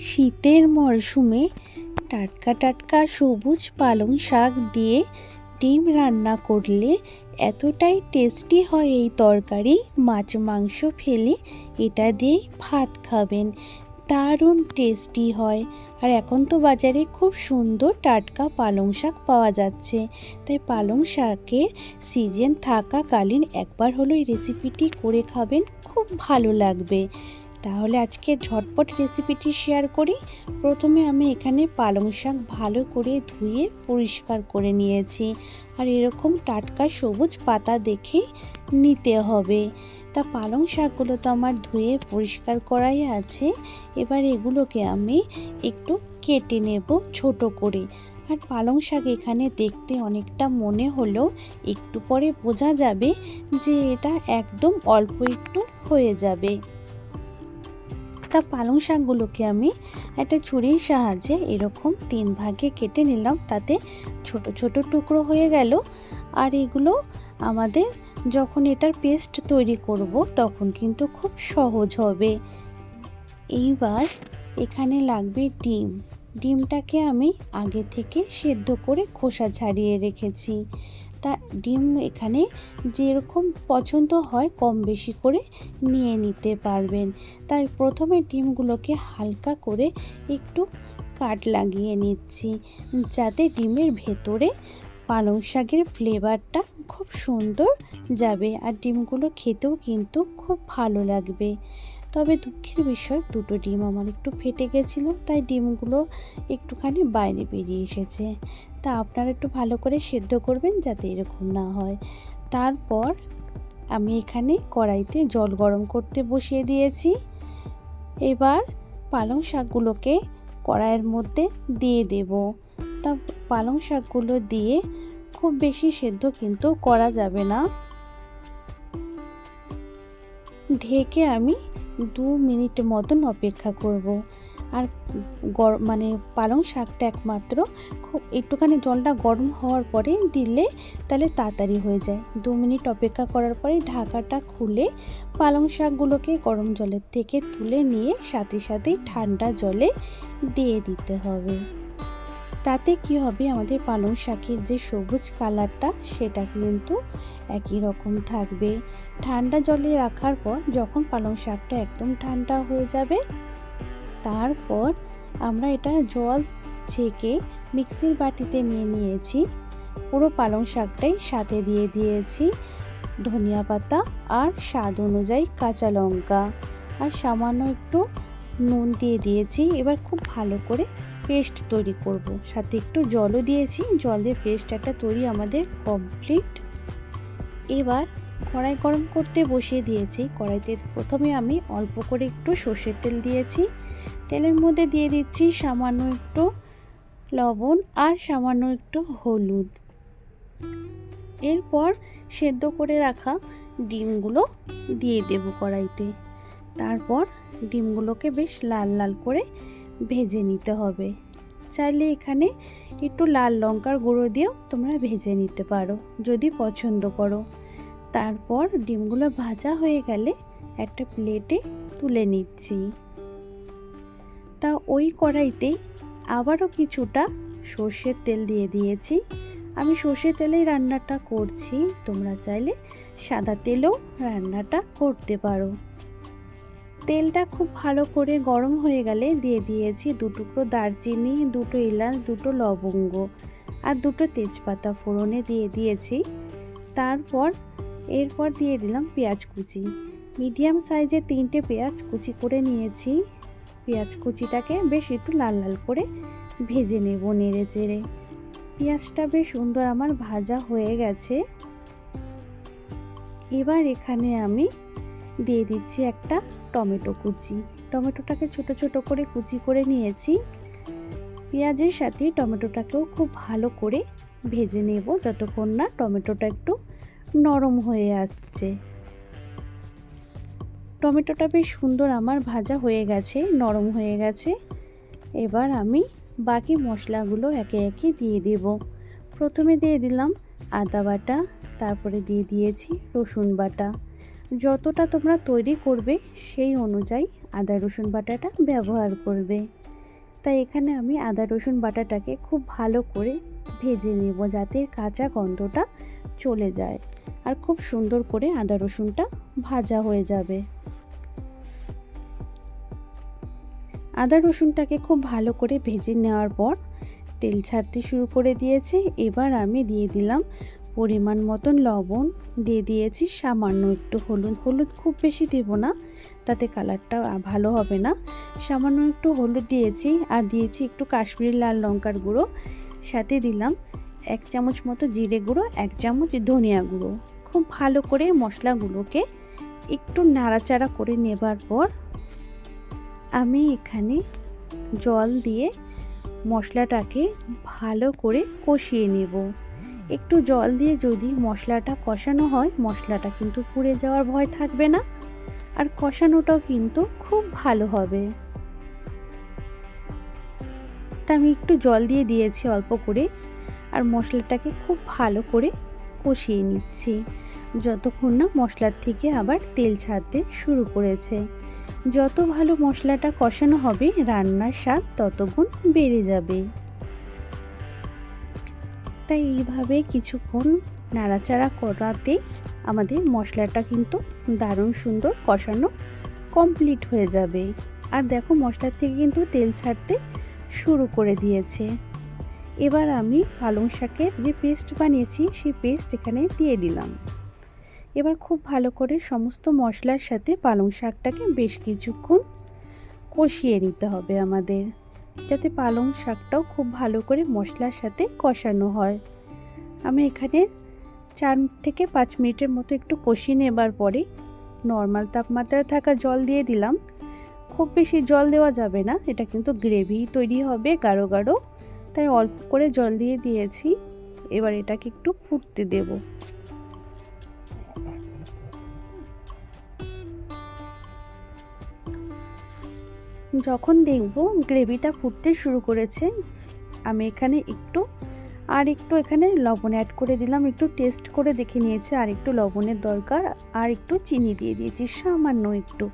শীতের মরশুমে টাটকা টাটকা সবুজ পালং শাক দিয়ে ডিম রান্না করলে এতটাই টেস্টি হয় এই তরকারি। মাছ, মাংস ফেলে এটা দিয়েই ভাত খাবেন। দারুণ টেস্টি হয়। আর এখন তো বাজারে খুব সুন্দর টাটকা পালং শাক পাওয়া যাচ্ছে। তাই পালং শাকের সিজন থাকাকালীন একবার হলো এই রেসিপিটি করে খাবেন, খুব ভালো লাগবে। তাহলে আজকে ঝটপট রেসিপিটি শেয়ার করি। প্রথমে আমি এখানে পালং শাক ভালো করে ধুয়ে পরিষ্কার করে নিয়েছি। আর এরকম টাটকা সবুজ পাতা দেখে নিতে হবে। তা পালং শাকগুলো তো আমার ধুয়ে পরিষ্কার করাই আছে। এবার এগুলোকে আমি একটু কেটে নেব ছোট করে। আর পালং শাক এখানে দেখতে অনেকটা মনে হলো একটু পরে বোঝা যাবে যে এটা একদম অল্প একটু হয়ে যাবে। তা পালং শাকগুলোকে আমি একটা ছুরির সাহায্যে এরকম তিন ভাগে কেটে নিলাম। তাতে ছোট ছোট টুকরো হয়ে গেল। আর এগুলো আমাদের যখন এটার পেস্ট তৈরি করব, তখন কিন্তু খুব সহজ হবে। এইবার এখানে লাগবে ডিম। ডিমটাকে আমি আগে থেকে সেদ্ধ করে খোসা ছাড়িয়ে রেখেছি। তা ডিম এখানে যেরকম পছন্দ হয় কম বেশি করে নিয়ে নিতে পারবেন। তাই প্রথমে ডিমগুলোকে হালকা করে একটু কাট লাগিয়ে নিচ্ছি, যাতে ডিমের ভেতরে পালং শাকের ফ্লেভারটা খুব সুন্দর যাবে। আর ডিমগুলো খেতেও কিন্তু খুব ভালো লাগবে। তবে দুঃখের বিষয়, দুটো ডিম আমার একটু ফেটে গেছিল, তাই ডিমগুলো একটুখানি বাইরে বেরিয়ে এসেছে। তা আপনারা একটু ভালো করে সেদ্ধ করবেন যাতে এরকম না হয়। তারপর আমি এখানে কড়াইতে জল গরম করতে বসিয়ে দিয়েছি। এবার পালং শাকগুলোকে কড়াইয়ের মধ্যে দিয়ে দেব। তা পালং শাকগুলো দিয়ে খুব বেশি সেদ্ধ কিন্তু করা যাবে না। ঢেকে আমি দু মিনিট মতন অপেক্ষা করব। আর গরম মানে পালং শাকটা একমাত্র, খুব একটুখানি জলটা গরম হওয়ার পরে দিলে তাহলে তাড়াতাড়ি হয়ে যায়। দু মিনিট অপেক্ষা করার পরে ঢাকাটা খুলে পালং শাকগুলোকে গরম জলের থেকে তুলে নিয়ে সাথে সাথেই ঠান্ডা জলে দিয়ে দিতে হবে। তাতে কি হবে? আমাদের পালং শাকের যে সবুজ কালারটা, সেটা কিন্তু একই রকম থাকবে। ঠান্ডা জলে রাখার পর যখন পালং শাকটা একদম ঠান্ডা হয়ে যাবে, তারপর আমরা এটা জল ছেঁকে মিক্সির বাটিতে নিয়ে নিয়েছি। পুরো পালং শাকটাই সাথে দিয়ে দিয়েছি ধনিয়া পাতা আর স্বাদ অনুযায়ী কাঁচা লঙ্কা। আর সামান্য একটু নুন দিয়ে দিয়েছি। এবার খুব ভালো করে পেস্ট তৈরি করব। সাথে একটু জলও দিয়েছি। জল দিয়ে পেস্ট একটা তৈরি আমাদের কমপ্লিট এবার কড়াই গরম করতে বসিয়ে দিয়েছি। কড়াইতে প্রথমে আমি অল্প করে একটু সর্ষের তেল দিয়েছি। তেলের মধ্যে দিয়ে দিচ্ছি সামান্য একটু লবণ আর সামান্য একটু হলুদ। এরপর সেদ্ধ করে রাখা ডিমগুলো দিয়ে দেব কড়াইতে। তারপর ডিমগুলোকে বেশ লাল লাল করে ভেজে নিতে হবে। চাইলে এখানে একটু লাল লঙ্কার গুঁড়ো দিয়েও তোমরা ভেজে নিতে পারো, যদি পছন্দ করো। তারপর ডিমগুলো ভাজা হয়ে গেলে একটা প্লেটে তুলে নিচ্ছি। তা ওই কড়াইতে আবারও কিছুটা সর্ষের তেল দিয়ে দিয়েছি। আমি সর্ষের তেলেই রান্নাটা করছি, তোমরা চাইলে সাদা তেলেও রান্নাটা করতে পারো। তেলটা খুব ভালো করে গরম হয়ে গেলে দিয়ে দিয়েছি দু টুকরো দারচিনি, দুটো এলাচ, দুটো লবঙ্গ আর দুটো তেজপাতা ফোড়নে দিয়ে দিয়েছি। তারপর, এরপর দিয়ে দিলাম পেঁয়াজ কুচি। মিডিয়াম সাইজে তিনটে পেঁয়াজ কুচি করে নিয়েছি। পেঁয়াজ কুচিটাকে বেশ একটু লাল লাল করে ভেজে নেব নেড়ে চেড়ে। পেঁয়াজটা বেশ সুন্দর আমার ভাজা হয়ে গেছে। এবার এখানে আমি দিয়ে দিচ্ছি একটা টমেটো কুচি। টমেটোটাকে ছোট ছোট করে কুচি করে নিয়েছি। পেঁয়াজের সাথে টমেটোটাকেও খুব ভালো করে ভেজে নেব যতক্ষণ না টমেটোটা একটু নরম হয়ে আসছে। টমেটোটা বেশ সুন্দর আমার ভাজা হয়ে গেছে, নরম হয়ে গেছে। এবার আমি বাকি মশলাগুলো একে একে দিয়ে দেব। প্রথমে দিয়ে দিলাম আদা বাটা, তারপরে দিয়ে দিয়েছি রসুন বাটা। যতটা তোমরা তৈরি করবে, সেই অনুযায়ী আদা, রসুন বাটাটা ব্যবহার করবে। তাই এখানে আমি আদা, রসুন বাটাটাকে খুব ভালো করে ভেজে নেব যাতে কাঁচা গন্ধটা চলে যায়। আর খুব সুন্দর করে আদা, রসুনটা ভাজা হয়ে যাবে। আদা, রসুনটাকে খুব ভালো করে ভেজে নেওয়ার পর তেল ছাড়তে শুরু করে দিয়েছি। এবার আমি দিয়ে দিলাম পরিমাণ মতন লবণ দিয়ে দিয়েছি, সামান্য একটু হলুদ। হলুদ খুব বেশি দেব না, তাতে কালারটা ভালো হবে না। সামান্য একটু হলুদ দিয়েছি আর দিয়েছি একটু কাশ্মীরি লাল লঙ্কার গুঁড়ো। সাথে দিলাম এক চামচ মতো জিরে গুঁড়ো, এক চামচ ধনিয়া গুঁড়ো। খুব ভালো করে মশলাগুলোকে একটু নাড়াচাড়া করে নেবার পর আমি এখানে জল দিয়ে মশলাটাকে ভালো করে কষিয়ে নেব। একটু জল দিয়ে যদি মশলাটা কষানো হয়, মশলাটা কিন্তু পুড়ে যাওয়ার ভয় থাকবে না। আর কষানোটাও কিন্তু খুব ভালো হবে। তা আমি একটু জল দিয়ে দিয়েছি অল্প করে, আর মশলাটাকে খুব ভালো করে কষিয়ে নিচ্ছি। যতক্ষণ না মশলার থেকে আবার তেল ছাড়তে শুরু করেছে। যত ভালো মশলাটা কষানো হবে, রান্নার স্বাদ ততগুণ বেড়ে যাবে। তাই এইভাবে কিছুক্ষণ নাড়াচাড়া করাতে আমাদের মশলাটা কিন্তু দারুণ সুন্দর কষানো কমপ্লিট হয়ে যাবে। আর দেখো মশলার থেকে কিন্তু তেল ছাড়তে শুরু করে দিয়েছে। এবার আমি পালং শাকের যে পেস্ট বানিয়েছি, সেই পেস্ট এখানে দিয়ে দিলাম। এবার খুব ভালো করে সমস্ত মশলার সাথে পালং শাকটাকে বেশ কিছুক্ষণ কষিয়ে নিতে হবে আমাদের। যাতে পালং শাকটাও খুব ভালো করে মশলার সাথে কষানো হয়। আমি এখানে চার থেকে পাঁচ মিনিটের মতো একটু কষিয়ে নেবার পরে নর্মাল তাপমাত্রায় থাকা জল দিয়ে দিলাম। খুব বেশি জল দেওয়া যাবে না, এটা কিন্তু গ্রেভি তৈরি হবে গাঢ় গাঢ়। তাই অল্প করে জল দিয়ে দিয়েছি। এবার এটাকে একটু ফুটতে দেবো। যখন দেখব গ্রেভিটা ফুটতে শুরু করেছে, আমি এখানে একটু, আর একটু এখানে লবণ অ্যাড করে দিলাম, একটু টেস্ট করে দেখে নিয়েছি, আর একটু লবণের দরকার, আর একটু চিনি দিয়ে দিয়েছি, সামান্য একটু।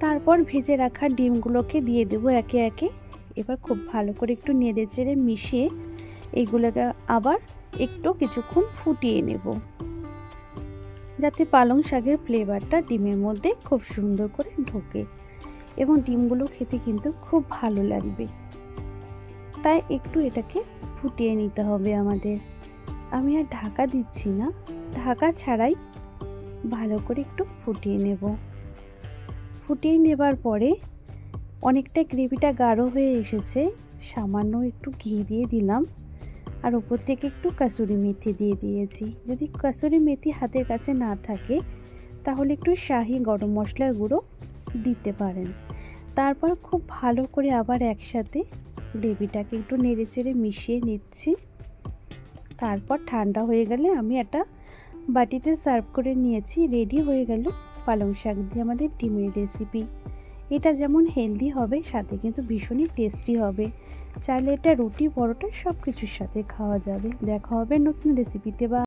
তারপর ভেজে রাখা ডিমগুলোকে দিয়ে দেবো একে একে। এবার খুব ভালো করে একটু নেড়ে চেড়ে মিশিয়ে এইগুলোকে আবার একটু কিছুক্ষণ ফুটিয়ে নেব। যাতে পালং শাকের ফ্লেভারটা ডিমের মধ্যে খুব সুন্দর করে ঢোকে। এবং ডিমগুলো খেতে কিন্তু খুব ভালো লাগবে। তাই একটু এটাকে ফুটিয়ে নিতে হবে আমাদের। আমি আর ঢাকা দিচ্ছি না। ঢাকা ছাড়াই ভালো করে একটু ফুটিয়ে নেব। ফুটিয়ে নেবার পরে অনেকটা গ্রেভিটা গাঢ় হয়ে এসেছে। সামান্য একটু ঘি দিয়ে দিলাম। আর ওপর থেকে একটু কাসুরি মেথি দিয়ে দিয়েছি। যদি কাসুরি মেথি হাতের কাছে না থাকে, তাহলে একটু শাহি গরম মশলার গুঁড়ো দিতে পারেন। তারপর খুব ভালো করে আবার একসাথে গ্রেভিটাকে একটু নেড়ে চেড়ে মিশিয়ে নিচ্ছি। তারপর ঠান্ডা হয়ে গেলে আমি একটা বাটিতে সার্ভ করে নিয়েছি। রেডি হয়ে গেল পালং শাক দিয়ে আমাদের ডিমের রেসিপি। এটা যেমন হেলদি হবে, সাথে কিন্তু ভীষণই টেস্টি হবে। চাইলে এটা রুটি, পরোটা সব কিছুর সাথে খাওয়া যাবে। দেখা হবে নতুন রেসিপিতে। বা